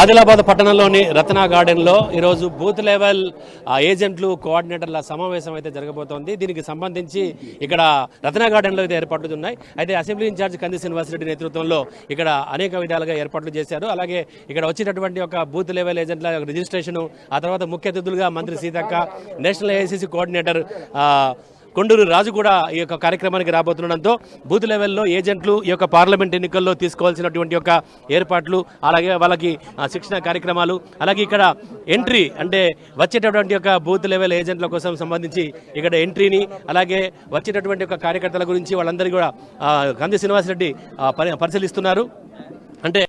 ఆదిలాబాద్ పట్టణంలోని రత్న గార్డెన్లో ఈరోజు బూత్ లెవెల్ ఏజెంట్లు కోఆర్డినేటర్ల సమావేశం అయితే జరగబోతోంది. దీనికి సంబంధించి ఇక్కడ రత్న గార్డెన్లో అయితే ఏర్పాట్లు ఉన్నాయి. అయితే అసెంబ్లీ ఇన్ఛార్జ్ కంది శ్రీనివాసరెడ్డి నేతృత్వంలో ఇక్కడ అనేక విధాలుగా ఏర్పాట్లు చేశారు. అలాగే ఇక్కడ వచ్చేటటువంటి ఒక బూత్ లెవెల్ ఏజెంట్ల రిజిస్ట్రేషన్ ఆ తర్వాత ముఖ్య అతిథులుగా మంత్రి Seethakka national AICC coordinator Konduru Raju కూడా ఈ యొక్క కార్యక్రమానికి రాబోతుండడంతో బూత్ లెవెల్లో ఏజెంట్లు ఈ యొక్క పార్లమెంట్ ఎన్నికల్లో తీసుకోవాల్సినటువంటి యొక్క ఏర్పాట్లు అలాగే వాళ్ళకి శిక్షణ కార్యక్రమాలు అలాగే ఇక్కడ ఎంట్రీ అంటే వచ్చేటటువంటి యొక్క బూత్ లెవెల్ ఏజెంట్ల కోసం సంబంధించి ఇక్కడ ఎంట్రీని అలాగే వచ్చేటటువంటి యొక్క కార్యకర్తల గురించి వాళ్ళందరికీ కూడా గంధి శ్రీనివాసరెడ్డి పరి- పరిశీలిస్తున్నారు. అంటే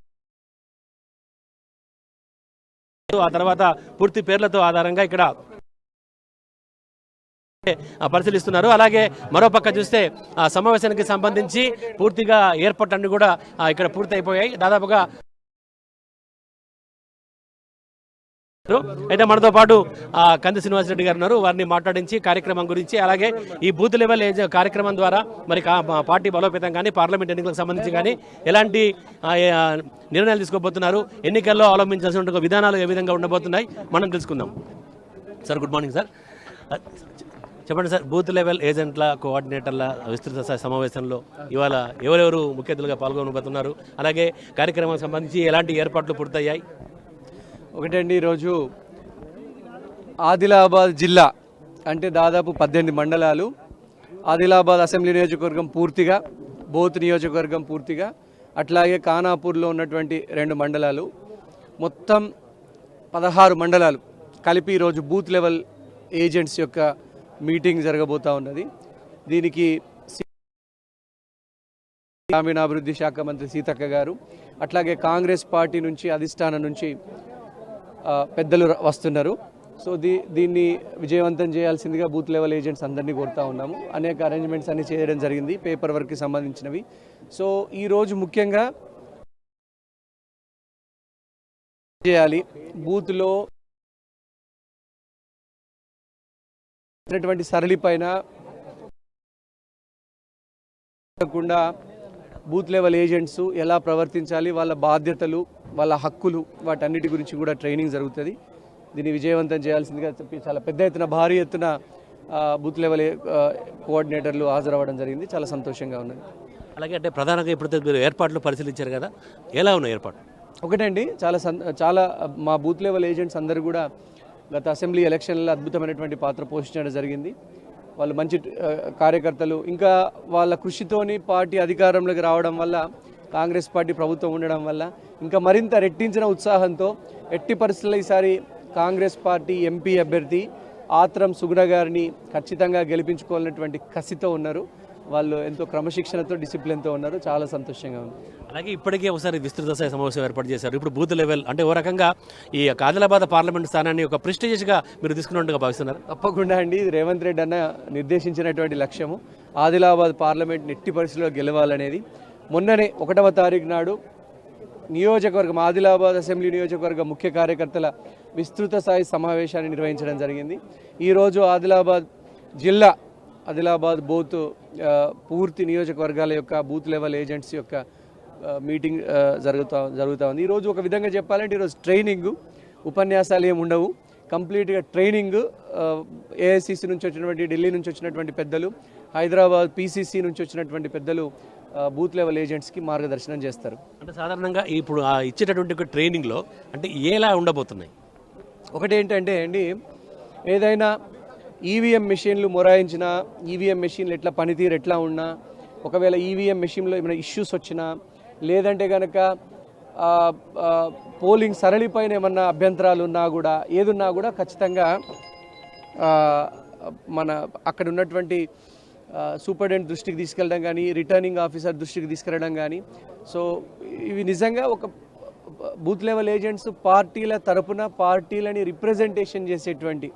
ఆ తర్వాత పూర్తి పేర్లతో ఆధారంగా ఇక్కడ పరిశీలిస్తున్నారు. అలాగే మరో పక్క చూస్తే ఆ సమావేశానికి సంబంధించి పూర్తిగా ఏర్పాట్లన్నీ కూడా ఇక్కడ పూర్తి అయిపోయాయి దాదాపుగా అయితే మనతో పాటు కంది కంది శ్రీనివాసరెడ్డి గారు ఉన్నారు. వారిని మాట్లాడించి కార్యక్రమం గురించి అలాగే ఈ బూత్ లెవెల్ కార్యక్రమం ద్వారా మరి పార్టీ బలోపేతం కానీ పార్లమెంట్ ఎన్నికలకు సంబంధించి కానీ ఎలాంటి నిర్ణయాలు తీసుకోబోతున్నారు ఎన్నికల్లో అవలంబించాల్సిన విధానాలు ఏ విధంగా ఉండబోతున్నాయి మనం తెలుసుకుందాం. Sir good morning sir. చెప్పండి సార్ బూత్ లెవెల్ ఏజెంట్ల కోఆర్డినేటర్ల విస్తృత స్థాయి సమావేశంలో ఇవాళ ఎవరెవరు ముఖ్య అతిథులుగా పాల్గొనబోతున్నారు? అలాగే కార్యక్రమానికి సంబంధించి ఎలాంటి ఏర్పాట్లు పూర్తయ్యాయి? ఒకటండి ఈరోజు ఆదిలాబాద్ జిల్లా అంటే దాదాపు పద్దెనిమిది మండలాలు. ఆదిలాబాద్ అసెంబ్లీ నియోజకవర్గం పూర్తిగా బోత్ నియోజకవర్గం పూర్తిగా అట్లాగే ఖానాపూర్లో ఉన్నటువంటి రెండు మండలాలు. మొత్తం పదహారు మండలాలు కలిపి ఈరోజు బూత్ లెవెల్ ఏజెంట్స్ యొక్క మీటింగ్ జరగబోతా ఉన్నది. దీనికి గ్రామీణాభివృద్ధి శాఖ మంత్రి సీతక్క గారు అట్లాగే కాంగ్రెస్ పార్టీ నుంచి అధిష్టానం నుంచి పెద్దలు వస్తున్నారు. సో దీ దీన్ని విజయవంతం చేయాల్సిందిగా బూత్ లెవెల్ ఏజెంట్స్ అందరినీ కోరుతా ఉన్నాము. అనేక అరేంజ్మెంట్స్ అన్ని చేయడం జరిగింది పేపర్ వర్క్కి సంబంధించినవి. సో ఈరోజు ముఖ్యంగా చేయాలి. బూత్లో ఉన్నటువంటి సరళి పైన కాకుండా బూత్ లెవెల్ ఏజెంట్స్ ఎలా ప్రవర్తించాలి వాళ్ళ బాధ్యతలు వాళ్ళ హక్కులు వాటన్నిటి గురించి కూడా ట్రైనింగ్ జరుగుతుంది. దీన్ని విజయవంతం చేయాల్సిందిగా చెప్పి చాలా పెద్ద ఎత్తున భారీ ఎత్తున బూత్ లెవెల్ కోఆర్డినేటర్లు హాజరవ్వడం జరిగింది. చాలా సంతోషంగా ఉన్నది. అలాగే అంటే ప్రధానంగా ఇప్పుడు మీరు ఏర్పాట్లు పరిశీలించారు కదా? ఎలా ఉన్నాయి ఏర్పాట్లు? ఒకటండి చాలా చాలా మా బూత్ లెవెల్ ఏజెంట్స్ అందరూ కూడా గత అసెంబ్లీ ఎలక్షన్లో అద్భుతమైనటువంటి పాత్ర పోషించడం జరిగింది. వాళ్ళు మంచి కార్యకర్తలు. ఇంకా వాళ్ళ కృషితోని పార్టీ అధికారంలోకి రావడం వల్ల కాంగ్రెస్ పార్టీ ప్రభుత్వం ఉండడం వల్ల ఇంకా మరింత రెట్టించిన ఉత్సాహంతో ఎట్టి పరిస్థితుల్లో ఈసారి కాంగ్రెస్ పార్టీ ఎంపీ అభ్యర్థి ఆత్రం సుగుణ గారిని ఖచ్చితంగా గెలిపించుకోవాలన్నటువంటి కసితో ఉన్నారు. వాళ్ళు ఎంతో క్రమశిక్షణతో డిసిప్లిన్తో ఉన్నారు. చాలా సంతోషంగా ఉంది. అలాగే ఇప్పటికే ఒకసారి విస్తృత స్థాయి సమావేశం ఏర్పాటు చేశారు. ఇప్పుడు బూత్ లెవెల్ అంటే ఓ రకంగా ఈ యొక్క ఆదిలాబాద్ పార్లమెంట్ స్థానాన్ని ఒక ప్రెస్టీజియస్గా మీరు తీసుకున్నట్టుగా భావిస్తున్నారు. తప్పకుండా అండి. రేవంత్ రెడ్డి అన్న నిర్దేశించినటువంటి లక్ష్యము. ఆదిలాబాద్ పార్లమెంట్ నెట్టి పరిస్థితిలో గెలవాలనేది. మొన్ననే ఒకటవ తారీఖు నాడు నియోజకవర్గం ఆదిలాబాద్ అసెంబ్లీ నియోజకవర్గ ముఖ్య కార్యకర్తల విస్తృత స్థాయి సమావేశాన్ని నిర్వహించడం జరిగింది. ఈరోజు ఆదిలాబాద్ జిల్లా ఆదిలాబాద్ బూత్ పూర్తి నియోజకవర్గాల యొక్క బూత్ లెవెల్ ఏజెంట్స్ యొక్క మీటింగ్ జరుగుతా జరుగుతూ ఉంది. ఈరోజు ఒక విధంగా చెప్పాలంటే ఈరోజు ట్రైనింగ్ ఉపన్యాసాలు ఏమి ఉండవు. కంప్లీట్గా ట్రైనింగ్ ఏఐసిసి నుంచి వచ్చినటువంటి ఢిల్లీ నుంచి వచ్చినటువంటి పెద్దలు హైదరాబాద్ పీసీసీ నుంచి వచ్చినటువంటి పెద్దలు బూత్ లెవెల్ ఏజెంట్స్కి మార్గదర్శనం చేస్తారు. అంటే సాధారణంగా ఇప్పుడు ఇచ్చేటటువంటి ట్రైనింగ్లో అంటే ఎలా ఉండబోతున్నాయి? ఒకటి ఏంటంటే అండి ఏదైనా ఈవీఎం మెషిన్లు మొరాయించినా ఈవీఎం మెషిన్లు ఎట్లా పనితీరు ఎట్లా ఉన్నా ఒకవేళ ఈవీఎం మెషిన్లో ఏమైనా ఇష్యూస్ వచ్చినా లేదంటే కనుక పోలింగ్ సరళిపైన ఏమన్నా అభ్యంతరాలు ఉన్నా కూడా ఏదున్నా కూడా ఖచ్చితంగా మన అక్కడ ఉన్నటువంటి సూపరింటెండెంట్ దృష్టికి తీసుకెళ్ళడం కానీ రిటర్నింగ్ ఆఫీసర్ దృష్టికి తీసుకెళ్ళడం కానీ సో ఇవి నిజంగా ఒక బూత్ లెవెల్ ఏజెంట్స్ పార్టీల తరపున పార్టీలని రిప్రజెంటేషన్ చేసేటువంటి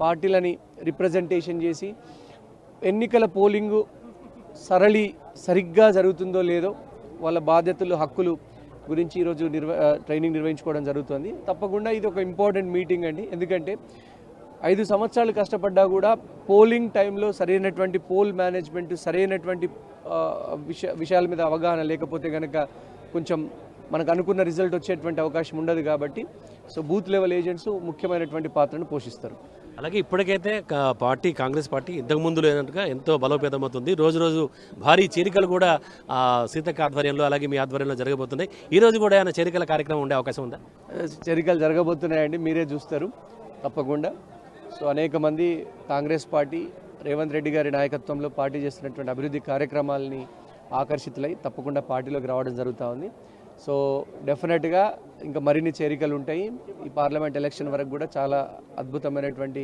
పార్టీలని రిప్రజెంటేషన్ చేసి ఎన్నికల పోలింగు సరళి సరిగ్గా జరుగుతుందో లేదో వాళ్ళ బాధ్యతలు హక్కులు గురించి ఈరోజు నిర్వ ట్రైనింగ్ నిర్వహించుకోవడం జరుగుతుంది. తప్పకుండా ఇది ఒక ఇంపార్టెంట్ మీటింగ్ అండి. ఎందుకంటే ఐదు సంవత్సరాలు కష్టపడ్డా కూడా పోలింగ్ టైంలో సరైనటువంటి పోల్ మేనేజ్మెంట్ సరైనటువంటి విష విషయాల మీద అవగాహన లేకపోతే కనుక కొంచెం మనకు అనుకున్న రిజల్ట్ వచ్చేటువంటి అవకాశం ఉండదు కాబట్టి సో బూత్ లెవెల్ ఏజెంట్స్ ముఖ్యమైనటువంటి పాత్రను పోషిస్తారు. అలాగే ఇప్పటికైతే పార్టీ కాంగ్రెస్ పార్టీ ఇంతకు ముందు లేనట్టుగా ఎంతో బలోపేతమవుతుంది. రోజు రోజు భారీ చేరికలు కూడా సీతక్క ఆధ్వర్యంలో అలాగే మీ ఆధ్వర్యంలో జరగబోతున్నాయి. ఈ రోజు కూడా ఏమైనా చేరికల కార్యక్రమం ఉండే అవకాశం ఉందా? చేరికలు జరగబోతున్నాయండి. మీరే చూస్తారు. తప్పకుండా. సో అనేక మంది కాంగ్రెస్ పార్టీ రేవంత్ రెడ్డి గారి నాయకత్వంలో పార్టీ చేస్తున్నటువంటి అభివృద్ధి కార్యక్రమాలని ఆకర్షితులై తప్పకుండా పార్టీలోకి రావడం జరుగుతూ ఉంది. సో డెఫినెట్గా ఇంకా మరిన్ని చేరికలు ఉంటాయి. ఈ పార్లమెంట్ ఎలక్షన్ వరకు కూడా చాలా అద్భుతమైనటువంటి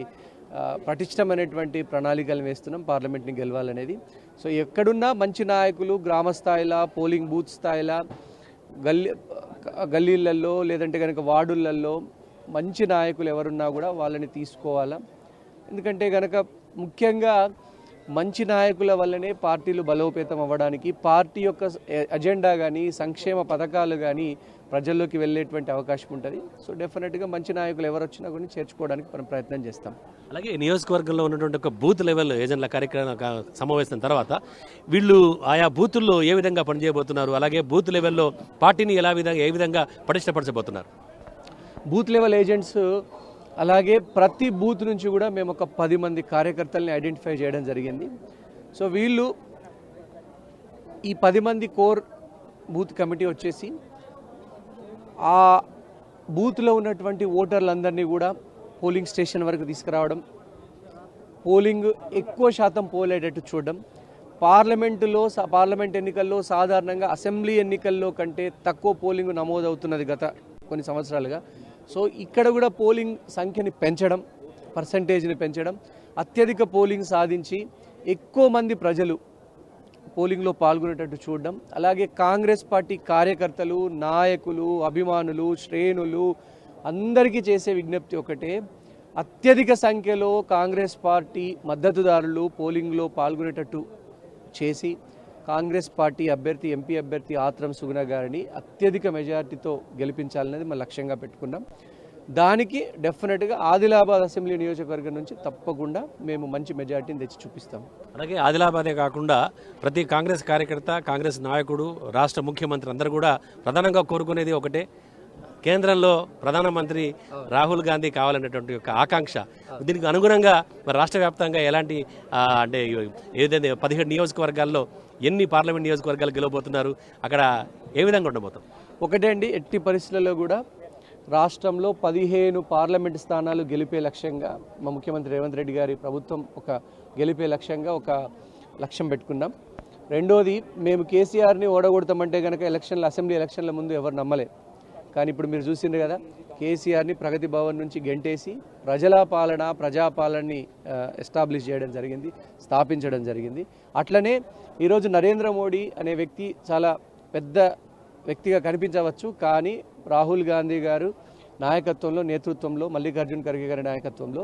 పటిష్టమైనటువంటి ప్రణాళికలు వేస్తున్నాం పార్లమెంట్ని గెలవాలనేది. సో ఎక్కడున్నా మంచి నాయకులు గ్రామ స్థాయిలో పోలింగ్ బూత్ స్థాయిలో గల్లీ గల్లీలలో లేదంటే కనుక వార్డులలో మంచి నాయకులు ఎవరున్నా కూడా వాళ్ళని తీసుకోవాలా. ఎందుకంటే కనుక ముఖ్యంగా మంచి నాయకుల వల్లనే పార్టీలు బలోపేతం అవ్వడానికి పార్టీ యొక్క అజెండా కానీ సంక్షేమ పథకాలు కానీ ప్రజల్లోకి వెళ్ళేటువంటి అవకాశం ఉంటుంది. సో డెఫినెట్గా మంచి నాయకులు ఎవరు వచ్చినా కూడా చేర్చుకోవడానికి మనం ప్రయత్నం చేస్తాం. అలాగే నియోజకవర్గంలో ఉన్నటువంటి ఒక బూత్ లెవెల్ ఏజెంట్ల కార్యక్రమం సమావేశం తర్వాత వీళ్ళు ఆయా బూతుల్లో ఏ విధంగా పనిచేయబోతున్నారు? అలాగే బూత్ లెవెల్లో పార్టీని ఎలా విధంగా ఏ విధంగా పటిష్టపరచబోతున్నారు బూత్ లెవెల్ ఏజెంట్స్ అలాగే ప్రతి బూత్ నుంచి కూడా మేము ఒక పది మంది కార్యకర్తల్ని ఐడెంటిఫై చేయడం జరిగింది. సో వీళ్ళు ఈ పది మంది కోర్ బూత్ కమిటీ వచ్చేసి ఆ బూత్లో ఉన్నటువంటి ఓటర్లందరినీ కూడా పోలింగ్ స్టేషన్ వరకు తీసుకురావడం పోలింగ్ ఎక్కువ శాతం పోలేటట్టు చూడడం పార్లమెంటులో పార్లమెంట్ ఎన్నికల్లో సాధారణంగా అసెంబ్లీ ఎన్నికల్లో కంటే తక్కువ పోలింగ్ నమోదవుతున్నది గత కొన్ని సంవత్సరాలుగా. సో ఇక్కడ కూడా పోలింగ్ సంఖ్యని పెంచడం పర్సంటేజ్ని పెంచడం అత్యధిక పోలింగ్ సాధించి ఎక్కువ మంది ప్రజలు పోలింగ్లో పాల్గొనేటట్టు చూడడం అలాగే కాంగ్రెస్ పార్టీ కార్యకర్తలు నాయకులు అభిమానులు శ్రేణులు అందరికీ చేసే విజ్ఞప్తి ఒకటే అత్యధిక సంఖ్యలో కాంగ్రెస్ పార్టీ మద్దతుదారులు పోలింగ్లో పాల్గొనేటట్టు చేసి కాంగ్రెస్ పార్టీ అభ్యర్థి ఎంపీ అభ్యర్థి ఆత్రం సుగుణ గారిని అత్యధిక మెజార్టీతో గెలిపించాలనేది మనం లక్ష్యంగా పెట్టుకున్నాం. దానికి డెఫినెట్గా ఆదిలాబాద్ అసెంబ్లీ నియోజకవర్గం నుంచి తప్పకుండా మేము మంచి మెజార్టీని తెచ్చి చూపిస్తాం. అలాగే ఆదిలాబాదే కాకుండా ప్రతి కాంగ్రెస్ కార్యకర్త కాంగ్రెస్ నాయకుడు రాష్ట్ర ముఖ్యమంత్రి అందరూ కూడా ప్రధానంగా కోరుకునేది ఒకటే కేంద్రంలో ప్రధానమంత్రి రాహుల్ గాంధీ కావాలనేటువంటి యొక్క ఆకాంక్ష. దీనికి అనుగుణంగా మరి రాష్ట్ర వ్యాప్తంగా ఎలాంటి అంటే ఏదైతే పదిహేడు నియోజకవర్గాల్లో ఎన్ని పార్లమెంట్ నియోజకవర్గాలు గెలవబోతున్నారు అక్కడ ఏ విధంగా ఉండబోతాం? ఒకటే అండి ఎట్టి పరిస్థితుల్లో కూడా రాష్ట్రంలో పదిహేను పార్లమెంట్ స్థానాలు గెలిపే లక్ష్యంగా మా ముఖ్యమంత్రి రేవంత్ రెడ్డి గారి ప్రభుత్వం ఒక గెలిపే లక్ష్యంగా ఒక లక్ష్యం పెట్టుకున్నాం. రెండోది మేము కేసీఆర్ని ఓడగొడతామంటే కనుక ఎలక్షన్ల అసెంబ్లీ ఎలక్షన్ల ముందు ఎవరు నమ్మలే. కానీ ఇప్పుడు మీరు చూసిండ్రు కదా కేసీఆర్ని ప్రగతి భవన్ నుంచి గెంటేసి ప్రజల పాలన ప్రజాపాలనని ఎస్టాబ్లిష్ చేయడం జరిగింది స్థాపించడం జరిగింది. అట్లనే ఈరోజు నరేంద్ర మోడీ అనే వ్యక్తి చాలా పెద్ద వ్యక్తిగా కనిపించవచ్చు కానీ రాహుల్ గాంధీ గారు నాయకత్వంలో నేతృత్వంలో మల్లికార్జున్ ఖర్గే గారి నాయకత్వంలో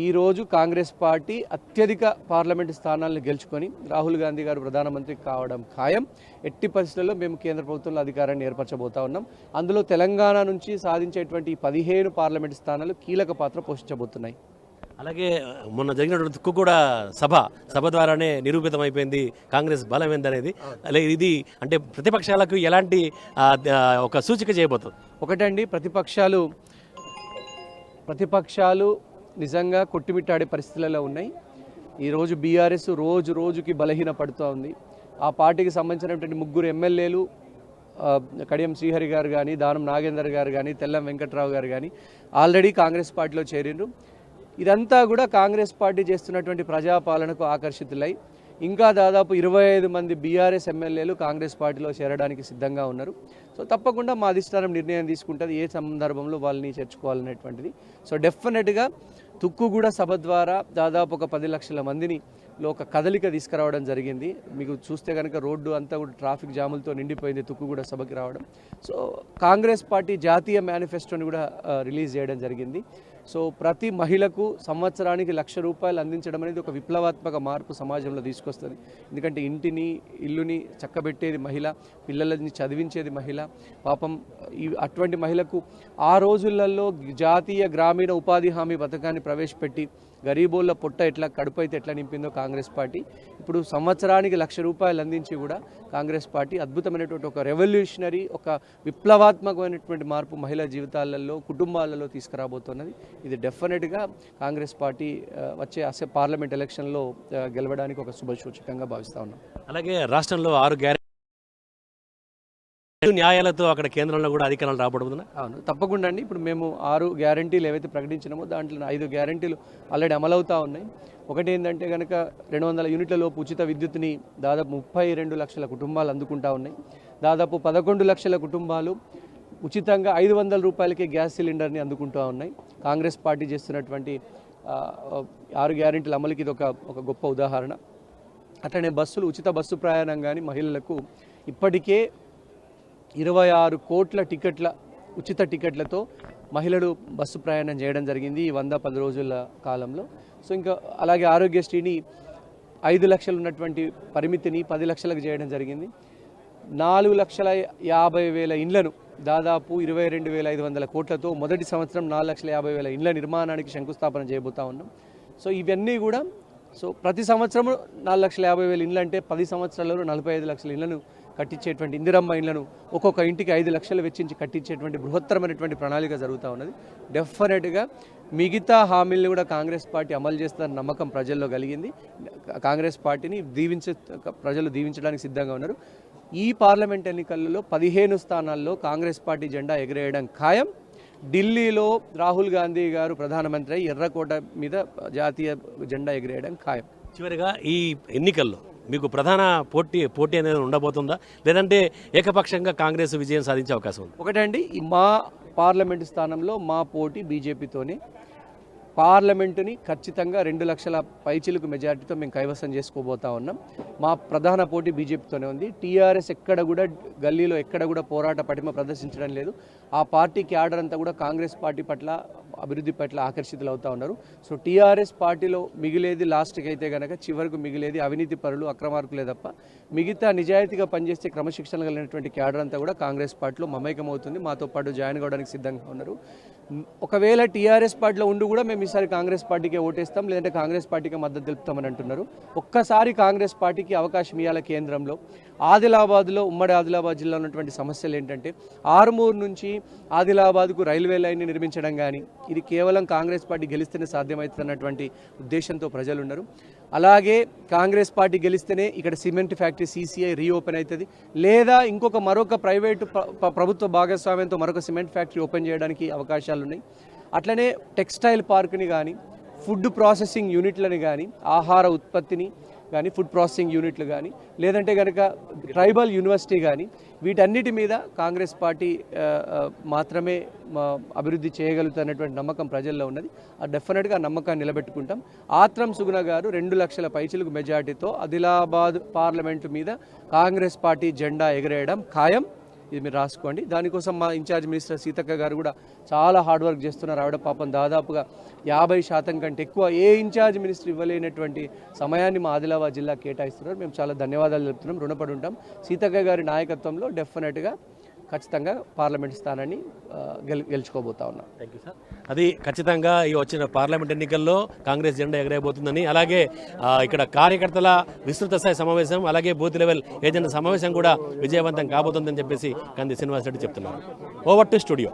ఈరోజు కాంగ్రెస్ పార్టీ అత్యధిక పార్లమెంటు స్థానాలను గెలుచుకొని రాహుల్ గాంధీ గారు ప్రధానమంత్రి కావడం ఖాయం. ఎట్టి పరిస్థితుల్లో మేము కేంద్ర ప్రభుత్వంలో అధికారాన్ని ఏర్పరచబోతా ఉన్నాం. అందులో తెలంగాణ నుంచి సాధించేటువంటి పదిహేను పార్లమెంటు స్థానాలు కీలక పాత్ర పోషించబోతున్నాయి. అలాగే మొన్న జరిగినటువంటి తుక్కు కూడా సభ సభ ద్వారానే నిరూపితమైపోయింది కాంగ్రెస్ బలం ఏందనేది అలాగే ఇది అంటే ప్రతిపక్షాలకు ఎలాంటి ఒక సూచిక చేయబోతుంది? ఒకటండి ప్రతిపక్షాలు ప్రతిపక్షాలు నిజంగా కొట్టుమిట్టాడే పరిస్థితులలో ఉన్నాయి. ఈరోజు బీఆర్ఎస్ రోజు రోజుకి బలహీన పడుతూ ఉంది. ఆ పార్టీకి సంబంధించినటువంటి ముగ్గురు ఎమ్మెల్యేలు కడియం శ్రీహరి గారు కానీ దానం నాగేందర్ గారు కానీ తెల్లం వెంకట్రావు గారు కానీ ఆల్రెడీ కాంగ్రెస్ పార్టీలో చేరిండ్రు. ఇదంతా కూడా కాంగ్రెస్ పార్టీ చేస్తున్నటువంటి ప్రజాపాలనకు ఆకర్షితులై ఇంకా దాదాపు ఇరవై ఐదు మంది బీఆర్ఎస్ ఎమ్మెల్యేలు కాంగ్రెస్ పార్టీలో చేరడానికి సిద్ధంగా ఉన్నారు. సో తప్పకుండా మా అధిష్టానం నిర్ణయం తీసుకుంటుంది ఏ సందర్భంలో వాళ్ళని చేర్చుకోవాలనేటువంటిది. సో డెఫినెట్గా తుక్కుగూడ సభ ద్వారా దాదాపు ఒక పది లక్షల మందిని లో ఒక కదలిక తీసుకురావడం జరిగింది. మీకు చూస్తే కనుక రోడ్డు అంతా కూడా ట్రాఫిక్ జాములతో నిండిపోయింది తుక్కుగూడ సభకి రావడం. సో కాంగ్రెస్ పార్టీ జాతీయ మేనిఫెస్టోని కూడా రిలీజ్ చేయడం జరిగింది. సో ప్రతి మహిళకు సంవత్సరానికి లక్ష రూపాయలు అందించడం అనేది ఒక విప్లవాత్మక మార్పు సమాజంలో తీసుకొస్తుంది. ఎందుకంటే ఇంటిని ఇల్లుని చక్కబెట్టేది మహిళ పిల్లలని చదివించేది మహిళ. పాపం ఈ అటువంటి మహిళకు ఆ రోజులలో జాతీయ గ్రామీణ ఉపాధి హామీ పథకాన్ని ప్రవేశపెట్టి గరీబోళ్ళ పొట్ట ఎట్లా కడుపు అయితే ఎట్లా నింపిందో కాంగ్రెస్ పార్టీ. ఇప్పుడు సంవత్సరానికి లక్ష రూపాయలు అందించి కూడా కాంగ్రెస్ పార్టీ అద్భుతమైనటువంటి ఒక రెవల్యూషనరీ ఒక విప్లవాత్మకమైనటువంటి మార్పు మహిళా జీవితాలలో కుటుంబాలలో తీసుకురాబోతున్నది. ఇది డెఫినెట్గా కాంగ్రెస్ పార్టీ వచ్చే అసె పార్లమెంట్ ఎలక్షన్లో గెలవడానికి ఒక శుభసూచకంగా భావిస్తా ఉన్నాం. అలాగే రాష్ట్రంలో ఆరు గ్యారెంటీ న్యాయాలతో అక్కడ కేంద్రంలో కూడా అధికారాలు రాబడుతున్నాయి అవును తప్పకుండా అండి. ఇప్పుడు మేము ఆరు గ్యారంటీలు ఏవైతే ప్రకటించినామో దాంట్లో ఐదు గ్యారంటీలు ఆల్రెడీ అమలవుతా ఉన్నాయి. ఒకటి ఏంటంటే కనుక రెండు వందల యూనిట్ల లోపు ఉచిత విద్యుత్ని దాదాపు ముప్పై రెండు లక్షల కుటుంబాలు అందుకుంటా ఉన్నాయి. దాదాపు పదకొండు లక్షల కుటుంబాలు ఉచితంగా ఐదు వందల రూపాయలకే గ్యాస్ సిలిండర్ని అందుకుంటూ ఉన్నాయి. కాంగ్రెస్ పార్టీ చేస్తున్నటువంటి ఆరు గ్యారెంటీల అమలుకి ఇది ఒక ఒక గొప్ప ఉదాహరణ. అట్లనే బస్సులు ఉచిత బస్సు ప్రయాణం కానీ మహిళలకు ఇప్పటికే ఇరవై ఆరు కోట్ల టికెట్ల ఉచిత టికెట్లతో మహిళలు బస్సు ప్రయాణం చేయడం జరిగింది ఈ వంద పది రోజుల కాలంలో. సో ఇంకా అలాగే ఆరోగ్యశ్రీని ఐదు లక్షలు ఉన్నటువంటి పరిమితిని పది లక్షలకు చేయడం జరిగింది. నాలుగు లక్షల యాభై వేల ఇండ్లను దాదాపు ఇరవై రెండు వేల ఐదు వందల కోట్లతో మొదటి సంవత్సరం నాలుగు లక్షల యాభై వేల ఇండ్ల నిర్మాణానికి శంకుస్థాపన చేయబోతా ఉన్నాం. సో ఇవన్నీ కూడా సో ప్రతి సంవత్సరం నాలుగు లక్షల యాభై వేల ఇండ్లు అంటే పది సంవత్సరాలలో నలభై ఐదు లక్షల ఇండ్లను కట్టించేటువంటి ఇందిరమ్మ ఇళ్ళను ఒక్కొక్క ఇంటికి ఐదు లక్షలు వెచ్చించి కట్టించేటువంటి బృహత్తరమైనటువంటి ప్రణాళిక జరుగుతూ ఉన్నది. డెఫినెట్గా మిగతా హామీలను కూడా కాంగ్రెస్ పార్టీ అమలు చేస్తారన్న నమ్మకం ప్రజల్లో కలిగింది. కాంగ్రెస్ పార్టీని దీవించే ప్రజలు దీవించడానికి సిద్ధంగా ఉన్నారు. ఈ పార్లమెంట్ ఎన్నికలలో పదిహేను స్థానాల్లో కాంగ్రెస్ పార్టీ జెండా ఎగరేయడం ఖాయం. ఢిల్లీలో రాహుల్ గాంధీ గారు ప్రధానమంత్రి అయి ఎర్రకోట మీద జాతీయ జెండా ఎగరేయడం ఖాయం. చివరిగా ఈ ఎన్నికల్లో మీకు ప్రధాన పోటీ పోటీ అనేది ఉండబోతుందా? లేదంటే ఏకపక్షంగా కాంగ్రెస్ విజయం సాధించే అవకాశం ఉంది? ఒకటండి మా పార్లమెంటు స్థానంలో మా పోటీ బీజేపీతోనే. పార్లమెంటుని ఖచ్చితంగా రెండు లక్షల పైచిలకు మెజారిటీతో మేము కైవసం చేసుకోబోతా ఉన్నాం. మా ప్రధాన పోటీ బీజేపీతోనే ఉంది. టీఆర్ఎస్ ఎక్కడ కూడా గల్లీలో ఎక్కడ కూడా పోరాట పటిమ ప్రదర్శించడం లేదు. ఆ పార్టీ క్యాడర్ అంతా కూడా కాంగ్రెస్ పార్టీ పట్ల అభివృద్ధి పట్ల ఆకర్షితులు అవుతా ఉన్నారు. సో టీఆర్ఎస్ పార్టీలో మిగిలేది లాస్ట్కి అయితే కనుక చివరకు మిగిలేది అవినీతి పరులు అక్రమార్కులే తప్ప మిగతా నిజాయితీగా పనిచేస్తే క్రమశిక్షణ కలిగినటువంటి క్యాడర్ అంతా కూడా కాంగ్రెస్ పార్టీలో మమేకమవుతుంది. మాతో పాటు జాయిన్ కావడానికి సిద్ధంగా ఉన్నారు. ఒకవేళ టీఆర్ఎస్ పార్టీలో ఉండి కూడా మేము ఈసారి కాంగ్రెస్ పార్టీకే ఓటేస్తాం లేదంటే కాంగ్రెస్ పార్టీకి మద్దతు తెలుపుతామని అంటున్నారు. ఒక్కసారి కాంగ్రెస్ పార్టీకి అవకాశం ఇవ్వాల కేంద్రంలో. ఆదిలాబాద్లో ఉమ్మడి ఆదిలాబాద్ జిల్లా ఉన్నటువంటి సమస్యలు ఏంటంటే ఆరుమూరు నుంచి ఆదిలాబాద్కు రైల్వే లైన్ని నిర్మించడం కానీ ఇది కేవలం కాంగ్రెస్ పార్టీ గెలిస్తేనే సాధ్యమవుతుందన్నటువంటి ఉద్దేశంతో ప్రజలు ఉన్నారు అలాగే కాంగ్రెస్ పార్టీ గెలిస్తేనే ఇక్కడ సిమెంట్ ఫ్యాక్టరీ సీసీఐ రీఓపెన్ అవుతుంది లేదా ఇంకొక మరొక ప్రైవేటు ప్రభుత్వ భాగస్వామ్యంతో మరొక సిమెంట్ ఫ్యాక్టరీ ఓపెన్ చేయడానికి అవకాశాలు ఉన్నాయి అట్లనే టెక్స్టైల్ పార్క్ని కానీ ఫుడ్ ప్రాసెసింగ్ యూనిట్లని కానీ ఆహార ఉత్పత్తిని కానీ ఫుడ్ ప్రాసెసింగ్ యూనిట్లు కానీ లేదంటే కనుక ట్రైబల్ యూనివర్సిటీ కానీ వీటన్నిటి మీద కాంగ్రెస్ పార్టీ మాత్రమే అభివృద్ధి చేయగలుగుతున్నటువంటి నమ్మకం ప్రజల్లో ఉన్నది. ఆ డెఫినెట్గా ఆ నమ్మకాన్ని నిలబెట్టుకుంటాం. ఆత్రం సుగుణ గారు రెండు లక్షల పైచిలకు మెజార్టీతో ఆదిలాబాద్ పార్లమెంటు మీద కాంగ్రెస్ పార్టీ జెండా ఎగరేయడం ఖాయం. ఇది మీరు రాసుకోండి. దానికోసం మా ఇన్ఛార్జ్ మినిస్టర్ సీతక్క గారు కూడా చాలా హార్డ్ వర్క్ చేస్తున్నారు. ఆవిడ పాపం దాదాపుగా యాభై శాతం కంటే ఎక్కువ ఏ ఇన్ఛార్జ్ మినిస్టర్ ఇవ్వలేనటువంటి సమయాన్ని మా ఆదిలాబాద్ జిల్లా కేటాయిస్తున్నారు. మేము చాలా ధన్యవాదాలు చెప్తున్నాం రుణపడి ఉంటాం. సీతక్క గారి నాయకత్వంలో డెఫినెట్గా ఖచ్చితంగా పార్లమెంట్ స్థానాన్ని గెలు గెలుచుకోబోతా ఉన్నాం. థ్యాంక్ యూ సార్ అది ఖచ్చితంగా ఈ వచ్చిన పార్లమెంట్ ఎన్నికల్లో కాంగ్రెస్ జెండా ఎగరేయబోతుందని అలాగే ఇక్కడ కార్యకర్తల విస్తృత స్థాయి సమావేశం అలాగే బూత్ లెవెల్ ఏజెంట్ సమావేశం కూడా విజయవంతం కాబోతుందని చెప్పేసి కంది శ్రీనివాసరెడ్డి చెప్తున్నారు. Over to studio